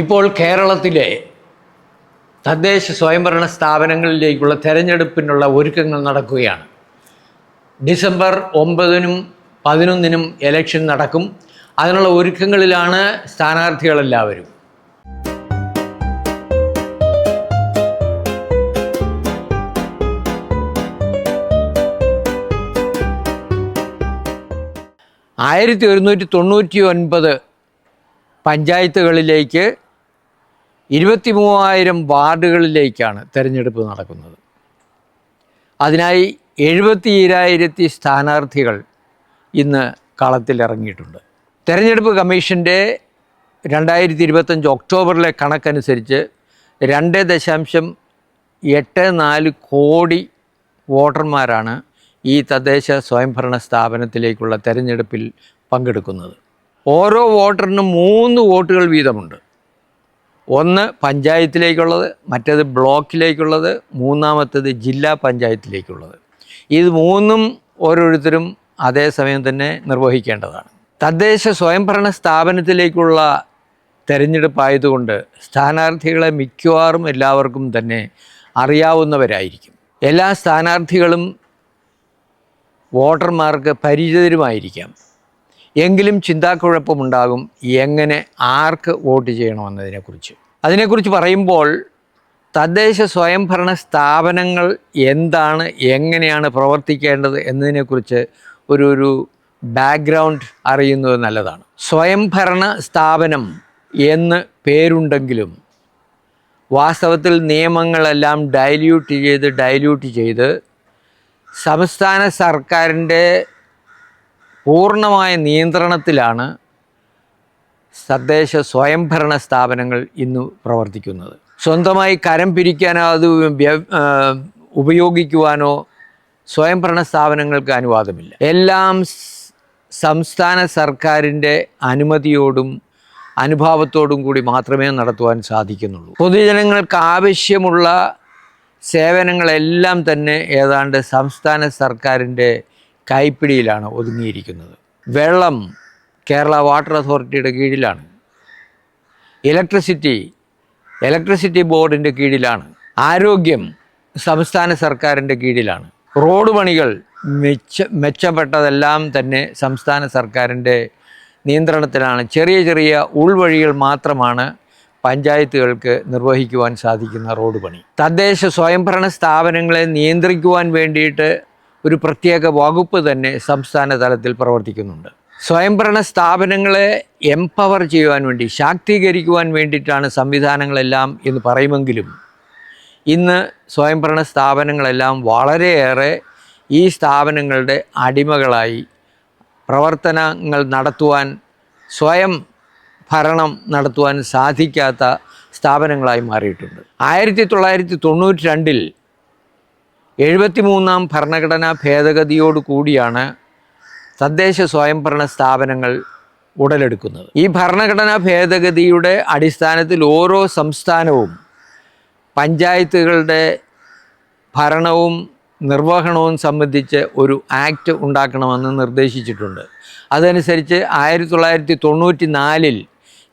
ഇപ്പോൾ കേരളത്തിലെ തദ്ദേശ സ്വയംഭരണ സ്ഥാപനങ്ങളിലേക്കുള്ള തെരഞ്ഞെടുപ്പിനുള്ള ഒരുക്കങ്ങൾ നടക്കുകയാണ്. ഡിസംബർ ഒമ്പതിനും പതിനൊന്നിനും എലക്ഷൻ നടക്കും. അതിനുള്ള ഒരുക്കങ്ങളിലാണ് സ്ഥാനാർത്ഥികളെല്ലാവരും. ആയിരത്തി ഒരുന്നൂറ്റി തൊണ്ണൂറ്റി ഒൻപത് പഞ്ചായത്തുകളിലേക്ക് ഇരുപത്തി മൂവായിരം വാർഡുകളിലേക്കാണ് തെരഞ്ഞെടുപ്പ് നടക്കുന്നത്. അതിനായി എഴുപത്തി ഈരായിരത്തി സ്ഥാനാർത്ഥികൾ ഇന്ന് കളത്തിലിറങ്ങിയിട്ടുണ്ട് തെരഞ്ഞെടുപ്പ് കമ്മീഷന്റെ രണ്ടായിരത്തി ഇരുപത്തഞ്ച് ഒക്ടോബറിലെ കണക്കനുസരിച്ച് രണ്ട് ദശാംശം എട്ട് നാല് കോടി വോട്ടർമാരാണ് ഈ തദ്ദേശ സ്വയംഭരണ സ്ഥാപനത്തിലേക്കുള്ള തെരഞ്ഞെടുപ്പിൽ പങ്കെടുക്കുന്നത്. ഓരോ വോട്ടറിനും മൂന്ന് വോട്ടുകൾ വീതമുണ്ട്. ഒന്ന് പഞ്ചായത്തിലേക്കുള്ളത് മറ്റേത് ബ്ലോക്കിലേക്കുള്ളത് മൂന്നാമത്തേത് ജില്ലാ പഞ്ചായത്തിലേക്കുള്ളത്. ഇത് മൂന്നും ഓരോരുത്തരും അതേസമയം തന്നെ നിർവഹിക്കേണ്ടതാണ്. തദ്ദേശ സ്വയംഭരണ സ്ഥാപനത്തിലേക്കുള്ള തെരഞ്ഞെടുപ്പായതുകൊണ്ട് സ്ഥാനാർത്ഥികളെ മിക്കവാറും എല്ലാവർക്കും തന്നെ അറിയാവുന്നവരായിരിക്കും. എല്ലാ സ്ഥാനാർത്ഥികളും വോട്ടർമാർക്ക് പരിചിതരുമായിരിക്കാം. എങ്കിലും ചിന്താക്കുഴപ്പമുണ്ടാകും എങ്ങനെ ആർക്ക് വോട്ട് ചെയ്യണമെന്നതിനെക്കുറിച്ച്. അതിനെക്കുറിച്ച് പറയുമ്പോൾ തദ്ദേശ സ്വയംഭരണ സ്ഥാപനങ്ങൾ എന്താണ് എങ്ങനെയാണ് പ്രവർത്തിക്കേണ്ടത് എന്നതിനെക്കുറിച്ച് ഒരു ഒരു ബാക്ക്ഗ്രൗണ്ട് അറിയുന്നത് നല്ലതാണ്. സ്വയംഭരണ സ്ഥാപനം എന്ന് പേരുണ്ടെങ്കിലും വാസ്തവത്തിൽ നിയമങ്ങളെല്ലാം ഡൈല്യൂട്ട് ചെയ്ത് ഡൈല്യൂട്ട് ചെയ്ത് സംസ്ഥാന സർക്കാരിന്റെ പൂർണമായ നിയന്ത്രണത്തിലാണ് തദ്ദേശ സ്വയംഭരണ സ്ഥാപനങ്ങൾ ഇന്ന് പ്രവർത്തിക്കുന്നത്. സ്വന്തമായി കരം പിരിക്കാനോ അത് ഉപയോഗിക്കുവാനോ സ്വയംഭരണ സ്ഥാപനങ്ങൾക്ക് അനുവാദമില്ല. എല്ലാം സംസ്ഥാന സർക്കാരിന്റെ അനുമതിയോടും അനുഭാവത്തോടും കൂടി മാത്രമേ നടത്തുവാൻ സാധിക്കുന്നുള്ളൂ. പൊതുജനങ്ങൾക്ക് ആവശ്യമുള്ള സേവനങ്ങളെല്ലാം തന്നെ ഏതാണ്ട് സംസ്ഥാന സർക്കാരിന്റെ കൈപ്പിടിയിലാണ് ഒതുങ്ങിയിരിക്കുന്നത്. വെള്ളം കേരള വാട്ടർ അതോറിറ്റിയുടെ കീഴിലാണ്. ഇലക്ട്രിസിറ്റി ഇലക്ട്രിസിറ്റി ബോർഡിന്റെ കീഴിലാണ്. ആരോഗ്യം സംസ്ഥാന സർക്കാരിന്റെ കീഴിലാണ്. റോഡ് പണികൾ മെച്ച മെച്ചപ്പെട്ടതെല്ലാം തന്നെ സംസ്ഥാന സർക്കാരിന്റെ നിയന്ത്രണത്തിലാണ്. ചെറിയ ചെറിയ ഉൾവഴികൾ മാത്രമാണ് പഞ്ചായത്തുകൾക്ക് നിർവഹിക്കുവാൻ സാധിക്കുന്ന റോഡ് പണി. തദ്ദേശ സ്വയംഭരണ സ്ഥാപനങ്ങളെ നിയന്ത്രിക്കുവാൻ വേണ്ടിയിട്ട് ഒരു പ്രത്യേക വകുപ്പ് തന്നെ സംസ്ഥാന തലത്തിൽ പ്രവർത്തിക്കുന്നുണ്ട്. സ്വയംഭരണ സ്ഥാപനങ്ങളെ എംപവർ ചെയ്യുവാൻ വേണ്ടി ശാക്തീകരിക്കുവാൻ വേണ്ടിയിട്ടാണ് സംവിധാനങ്ങളെല്ലാം എന്ന് പറയുമെങ്കിലും ഇന്ന് സ്വയംഭരണ സ്ഥാപനങ്ങളെല്ലാം വളരെയേറെ ഈ സ്ഥാപനങ്ങളുടെ അടിമകളായി പ്രവർത്തനങ്ങൾ നടത്തുവാൻ സ്വയം ഭരണം നടത്തുവാൻ സാധിക്കാത്ത സ്ഥാപനങ്ങളായി മാറിയിട്ടുണ്ട്. ആയിരത്തി തൊള്ളായിരത്തി തൊണ്ണൂറ്റി രണ്ടിൽ എഴുപത്തി മൂന്നാം ഭരണഘടനാ ഭേദഗതിയോട് കൂടിയാണ് തദ്ദേശ സ്വയംഭരണ സ്ഥാപനങ്ങൾ ഉടലെടുക്കുന്നത്. ഈ ഭരണഘടനാ ഭേദഗതിയുടെ അടിസ്ഥാനത്തിൽ ഓരോ സംസ്ഥാനവും പഞ്ചായത്തുകളുടെ ഭരണവും നിർവഹണവും സംബന്ധിച്ച് ഒരു ആക്ട് ഉണ്ടാക്കണമെന്ന് നിർദ്ദേശിച്ചിട്ടുണ്ട്. അതനുസരിച്ച് ആയിരത്തി തൊള്ളായിരത്തി തൊണ്ണൂറ്റി നാലിൽ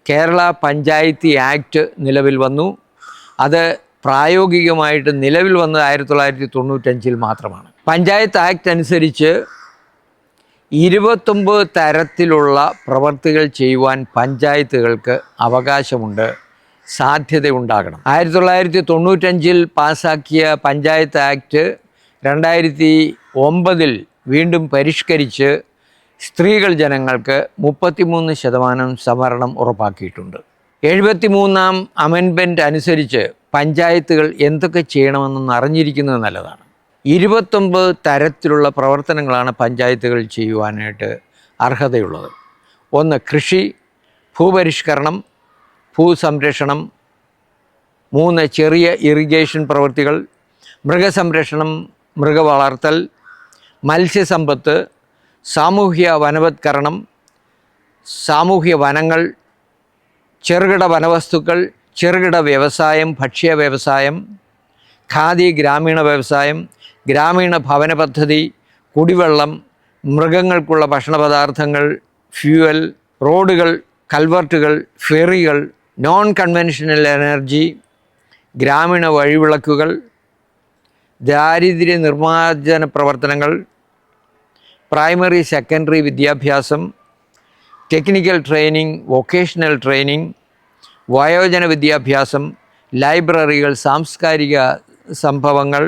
കേരള പഞ്ചായത്തി ആക്ട് നിലവിൽ വന്നു. അത് പ്രായോഗികമായിട്ട് നിലവിൽ വന്നത് ആയിരത്തി തൊള്ളായിരത്തി തൊണ്ണൂറ്റഞ്ചിൽ മാത്രമാണ്. പഞ്ചായത്ത് ആക്ട് അനുസരിച്ച് ഇരുപത്തൊമ്പത് തരത്തിലുള്ള പ്രവർത്തികൾ ചെയ്യുവാൻ പഞ്ചായത്തുകൾക്ക് അവകാശമുണ്ട് സാധ്യതയുണ്ടാകണം. ആയിരത്തി തൊള്ളായിരത്തി തൊണ്ണൂറ്റഞ്ചിൽ പാസാക്കിയ പഞ്ചായത്ത് ആക്ട് രണ്ടായിരത്തി ഒമ്പതിൽ വീണ്ടും പരിഷ്കരിച്ച് സ്ത്രീകൾ ജനങ്ങൾക്ക് മുപ്പത്തിമൂന്ന് ശതമാനം സംവരണം ഉറപ്പാക്കിയിട്ടുണ്ട്. എഴുപത്തി മൂന്നാം അമെൻമെന്റ് അനുസരിച്ച് പഞ്ചായത്തുകൾ എന്തൊക്കെ ചെയ്യണമെന്നൊന്ന് അറിഞ്ഞിരിക്കുന്നത് നല്ലതാണ്. ഇരുപത്തൊമ്പത് തരത്തിലുള്ള പ്രവർത്തനങ്ങളാണ് പഞ്ചായത്തുകൾ ചെയ്യുവാനായിട്ട് അർഹതയുള്ളത്. ഒന്ന് കൃഷി ഭൂപരിഷ്കരണം ഭൂസംരക്ഷണം മൂന്ന് ചെറിയ ഇറിഗേഷൻ പ്രവൃത്തികൾ മൃഗസംരക്ഷണം മൃഗവളർത്തൽ മത്സ്യസമ്പത്ത് സാമൂഹ്യ വനവത്കരണം സാമൂഹ്യ വനങ്ങൾ ചെറുകിട വനവസ്തുക്കൾ ചെറുകിട വ്യവസായം ഭക്ഷ്യ വ്യവസായം ഖാദി ഗ്രാമീണ വ്യവസായം ഗ്രാമീണ ഭവന പദ്ധതി കുടിവെള്ളം മൃഗങ്ങൾക്കുള്ള ഭക്ഷണപദാർത്ഥങ്ങൾ ഫ്യൂവൽ റോഡുകൾ കൽവർട്ടുകൾ ഫെറികൾ നോൺ കൺവെൻഷണൽ എനർജി ഗ്രാമീണ വഴിവിളക്കുകൾ ദാരിദ്ര്യ നിർമ്മാർജന പ്രവർത്തനങ്ങൾ പ്രൈമറി സെക്കൻഡറി വിദ്യാഭ്യാസം ടെക്നിക്കൽ ട്രെയിനിങ് വൊക്കേഷണൽ ട്രെയിനിങ് വയോജന വിദ്യാഭ്യാസം ലൈബ്രറികൾ സാംസ്കാരിക സംഭവങ്ങൾ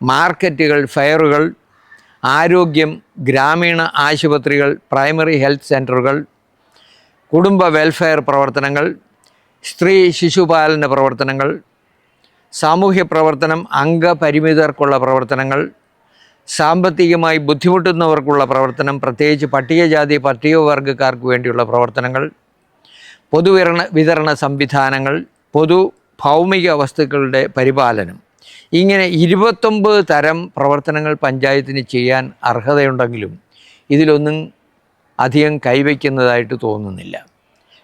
മാർക്കറ്റുകൾ ഫെയറുകൾ ആരോഗ്യം ഗ്രാമീണ ആശുപത്രികൾ പ്രൈമറി ഹെൽത്ത് സെന്ററുകൾ കുടുംബ വെൽഫെയർ പ്രവർത്തനങ്ങൾ സ്ത്രീ ശിശുപാലന പ്രവർത്തനങ്ങൾ സാമൂഹ്യ പ്രവർത്തനം അംഗപരിമിതർക്കുള്ള പ്രവർത്തനങ്ങൾ സാമ്പത്തികമായി ബുദ്ധിമുട്ടുന്നവർക്കുള്ള പ്രവർത്തനം പ്രത്യേകിച്ച് പട്ടികജാതി പട്ടികവർഗക്കാർക്ക് വേണ്ടിയുള്ള പ്രവർത്തനങ്ങൾ പൊതുവിതരണ വിതരണ സംവിധാനങ്ങൾ പൊതു ഭൗമിക വസ്തുക്കളുടെ പരിപാലനം. ഇങ്ങനെ ഇരുപത്തൊമ്പത് തരം പ്രവർത്തനങ്ങൾ പഞ്ചായത്തിന് ചെയ്യാൻ അർഹതയുണ്ടെങ്കിലും ഇതിലൊന്നും അധികം കൈവയ്ക്കുന്നതായിട്ട് തോന്നുന്നില്ല.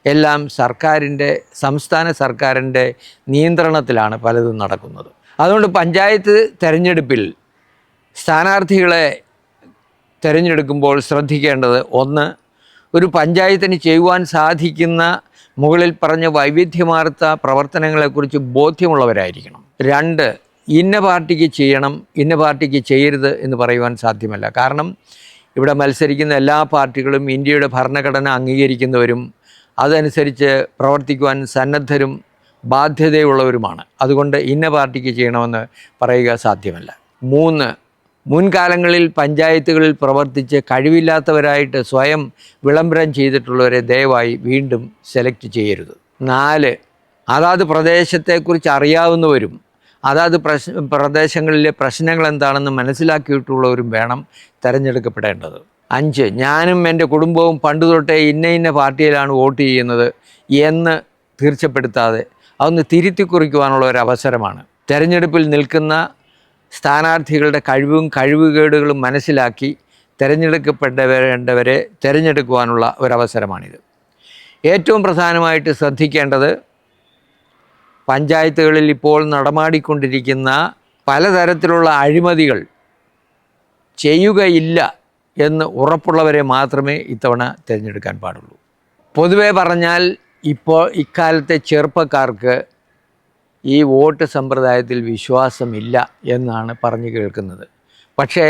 എല്ലാം സർക്കാരിന്റെ സംസ്ഥാന സർക്കാരിന്റെ നിയന്ത്രണത്തിലാണ് പലതും നടക്കുന്നത്. അതുകൊണ്ട് പഞ്ചായത്ത് തെരഞ്ഞെടുപ്പിൽ സ്ഥാനാർത്ഥികളെ തിരഞ്ഞെടുക്കുമ്പോൾ ശ്രദ്ധിക്കേണ്ടത് ഒന്ന് ഒരു പഞ്ചായത്തിന് ചെയ്യുവാൻ സാധിക്കുന്ന മുകളിൽ പറഞ്ഞ വൈവിധ്യമാർത്ത പ്രവർത്തനങ്ങളെക്കുറിച്ച് ബോധ്യമുള്ളവരായിരിക്കണം. രണ്ട് ഇന്ന പാർട്ടിക്ക് ചെയ്യണം ഇന്ന പാർട്ടിക്ക് ചെയ്യരുത് എന്ന് പറയുവാൻ സാധ്യമല്ല. കാരണം ഇവിടെ മത്സരിക്കുന്ന എല്ലാ പാർട്ടികളും ഇന്ത്യയുടെ ഭരണഘടന അംഗീകരിക്കുന്നവരും അതനുസരിച്ച് പ്രവർത്തിക്കുവാൻ സന്നദ്ധരും ബാധ്യതയുള്ളവരുമാണ്. അതുകൊണ്ട് ഇന്ന പാർട്ടിക്ക് ചെയ്യണമെന്ന് പറയുക സാധ്യമല്ല. മൂന്ന് മുൻകാലങ്ങളിൽ പഞ്ചായത്തുകളിൽ പ്രവർത്തിച്ച് കഴിവില്ലാത്തവരായിട്ട് സ്വയം വിളംബരം ചെയ്തിട്ടുള്ളവരെ ദയവായി വീണ്ടും സെലക്ട് ചെയ്യരുത്. നാല് അതാത് പ്രദേശത്തെക്കുറിച്ച് അറിയാവുന്നവരും അതാത് പ്രശ് പ്രദേശങ്ങളിലെ പ്രശ്നങ്ങൾ എന്താണെന്ന് മനസ്സിലാക്കിയിട്ടുള്ളവരും വേണം തിരഞ്ഞെടുക്കപ്പെടേണ്ടത്. അഞ്ച് ഞാനും എന്റെ കുടുംബവും പണ്ട് തൊട്ടേ ഇന്ന ഇന്ന പാർട്ടിയിലാണ് വോട്ട് ചെയ്യുന്നത് എന്ന് തീർച്ചപ്പെടുത്താതെ അതൊന്ന് തിരുത്തി കുറിക്കുവാനുള്ള ഒരു അവസരമാണ്. തെരഞ്ഞെടുപ്പിൽ നിൽക്കുന്ന സ്ഥാനാർത്ഥികളുടെ കഴിവും കഴിവുകേടുകളും മനസ്സിലാക്കി തിരഞ്ഞെടുക്കപ്പെടേണ്ടവരെ തിരഞ്ഞെടുക്കുവാനുള്ള ഒരവസരമാണിത്. ഏറ്റവും പ്രധാനമായിട്ട് ശ്രദ്ധിക്കേണ്ടത് പഞ്ചായത്തുകളിൽ ഇപ്പോൾ നടമാടിക്കൊണ്ടിരിക്കുന്ന പലതരത്തിലുള്ള അഴിമതികൾ ചെയ്യുകയില്ല എന്ന് ഉറപ്പുള്ളവരെ മാത്രമേ ഇത്തവണ തിരഞ്ഞെടുക്കാൻ പാടുള്ളൂ. പൊതുവേ പറഞ്ഞാൽ ഇപ്പോൾ ഇക്കാലത്തെ ചെറുപ്പക്കാർക്ക് ഈ വോട്ട് സമ്പ്രദായത്തിൽ വിശ്വാസമില്ല എന്നാണ് പറഞ്ഞു കേൾക്കുന്നത്. പക്ഷേ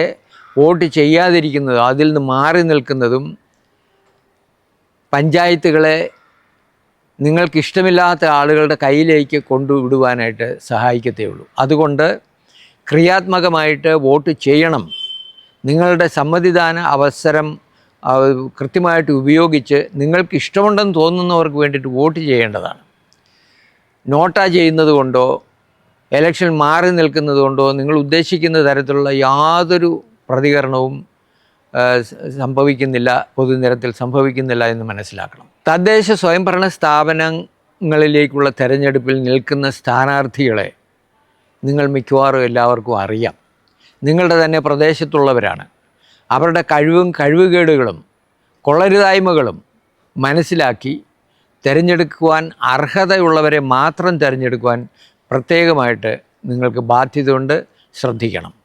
വോട്ട് ചെയ്യാതിരിക്കുന്നതും അതിൽ നിന്ന് മാറി നിൽക്കുന്നതും പഞ്ചായത്തുകളെ നിങ്ങൾക്കിഷ്ടമില്ലാത്ത ആളുകളുടെ കയ്യിലേക്ക് കൊണ്ടുവിടുവാനായിട്ട് സഹായിക്കത്തേ ഉള്ളൂ അതുകൊണ്ട് ക്രിയാത്മകമായിട്ട് വോട്ട് ചെയ്യണം. നിങ്ങളുടെ സമ്മതിദാന അവസരം കൃത്യമായിട്ട് ഉപയോഗിച്ച് നിങ്ങൾക്ക് ഇഷ്ടമുണ്ടെന്ന് തോന്നുന്നവർക്ക് വേണ്ടിയിട്ട് വോട്ട് ചെയ്യേണ്ടതാണ്. നോട്ട ചെയ്യുന്നത് കൊണ്ടോ എലക്ഷൻ മാറി നിൽക്കുന്നത് കൊണ്ടോ നിങ്ങൾ ഉദ്ദേശിക്കുന്ന തരത്തിലുള്ള യാതൊരു പ്രതികരണവും സംഭവിക്കുന്നില്ല പൊതുനിരത്തിൽ സംഭവിക്കുന്നില്ല എന്ന് മനസ്സിലാക്കണം. തദ്ദേശ സ്വയംഭരണ സ്ഥാപനങ്ങളിലേക്കുള്ള തെരഞ്ഞെടുപ്പിൽ നിൽക്കുന്ന സ്ഥാനാർത്ഥികളെ നിങ്ങൾ മിക്കവാറും എല്ലാവർക്കും അറിയാം. നിങ്ങളുടെ തന്നെ പ്രദേശത്തുള്ളവരാണ്. അവരുടെ കഴിവും കഴിവുകേടുകളും കൊള്ളരുതായ്മകളും മനസ്സിലാക്കി തിരഞ്ഞെടുക്കുവാൻ അർഹതയുള്ളവരെ മാത്രം തിരഞ്ഞെടുക്കുവാൻ പ്രത്യേകമായിട്ട് നിങ്ങൾക്ക് ബാധ്യതയുണ്ട്. ശ്രദ്ധിക്കണം.